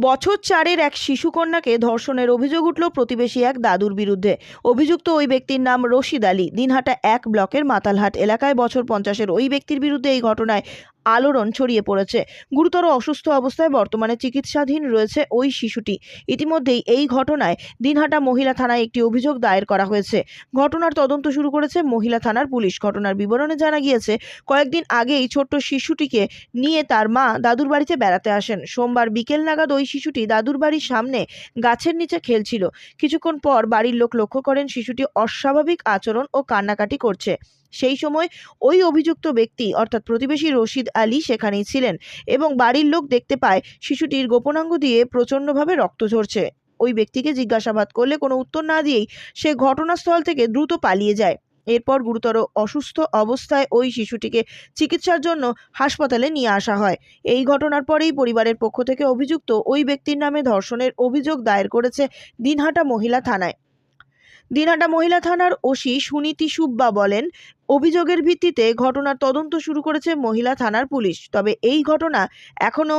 বছর চারের এক শিশুকন্যাকে ধর্ষণের অভিযোগ উঠল প্রতিবেশী এক দাদুর বিরুদ্ধে। অভিযুক্ত ওই ব্যক্তির নাম রশিদ আলী। দিনহাটা এক ব্লকের মাতালহাট এলাকায় বছর পঞ্চাশের ওই ব্যক্তির বিরুদ্ধে এই ঘটনায় আলোড়ন ছড়িয়ে পড়েছে। গুরুতর অসুস্থ অবস্থায় বর্তমানে চিকিৎসাধীন রয়েছে ওই শিশুটি। ইতিমধ্যেই এই ঘটনায় দিনহাটা মহিলা থানায় একটি অভিযোগ দায়ের করা হয়েছে। ঘটনার তদন্ত শুরু করেছে মহিলা থানার পুলিশ। ঘটনার বিবরণে জানা গিয়েছে, কয়েকদিন আগেই ছোট্ট শিশুটিকে নিয়ে তার মা দাদুর বাড়িতে বেড়াতে আসেন। সোমবার বিকেল নাগাদ ওই শিশুটি দাদুর বাড়ির সামনে গাছের নিচে খেলছিল। কিছুক্ষণ পর বাড়ির লোক লক্ষ্য করেন শিশুটি অস্বাভাবিক আচরণ ও কান্নাকাটি করছে। সেই সময় ওই অভিযুক্ত ব্যক্তি, অর্থাৎ প্রতিবেশী রশিদ আলী সেখানেই ছিলেন এবং বাড়ির লোক দেখতে পায় শিশুটির গোপনাঙ্গ দিয়ে প্রচণ্ডভাবে রক্ত ঝরছে। ওই ব্যক্তিকে জিজ্ঞাসাবাদ করলে কোনো উত্তর না দিয়েই সে ঘটনাস্থল থেকে দ্রুত পালিয়ে যায়। এরপর গুরুতর অসুস্থ অবস্থায় ওই শিশুটিকে চিকিৎসার জন্য হাসপাতালে নিয়ে আসা হয়। এই ঘটনার পরেই পরিবারের পক্ষ থেকে অভিযুক্ত ওই ব্যক্তির নামে ধর্ষণের অভিযোগ দায়ের করেছে দিনহাটা মহিলা থানায়। দিনহাটা মহিলা থানার ওসি সুনীতি সুব্বা বলেন, অভিযোগের ভিত্তিতে ঘটনার তদন্ত শুরু করেছে মহিলা থানার পুলিশ। তবে এই ঘটনা এখনও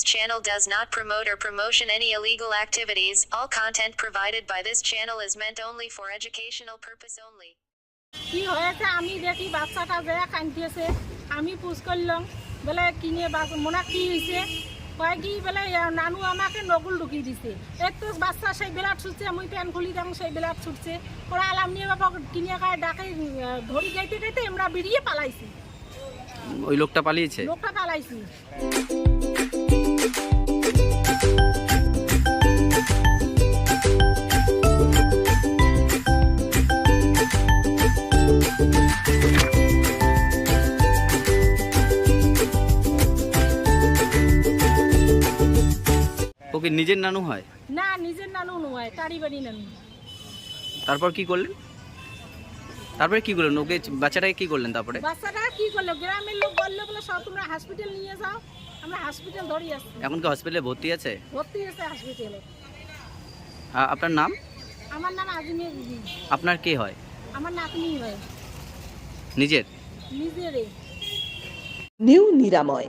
This channel does not promote or promotion any illegal activities. All content provided by this channel is meant only for educational purpose only. কি হয়েছে? আমি দেখি বাচ্চাটা যে কান্দিয়েছে আমি পুষ করলাম বলে কিনে বাস মোনা কি হয়েছে? কয় কি বলে নানু আমাকে নগুল ঢুকিয়ে দিছে। একটু বাচ্চা সেই বেলাট ছুটছে আমি প্যান খুলি দেন সেই বেলাট ছুটছে। ওরা আলাম নিয়ে বাবা কিনে গায়ে ডাকে ধরি গাইতে গাইতে আমরা বেরিয়ে পালাইছি। ওই লোকটা পালিয়েছে? লোকটা পালাইছি। নিজের নানু হয়? না নিজের নানু নয় তারি বাড়ি নানু। তারপর কি করলেন? তারপরে কি করলেন? ওকে বাচ্চাটাকে কি করলেন তারপরে? বাচ্চাটা কি করল? গ্রামের লোক বলল বলে সব তোমরা হসপিটাল নিয়ে যাও আমরা হসপিটাল ধরি আসছি এখন কি হসপিটালে ভর্তি আছে? ভর্তি আছে হসপিটালে আপনার নাম? আমার নাম আজিমের বিবি আপনার কে হয়? আমার নাতনি হয়। নিজের? নিজেরে নিউ নিরাময়।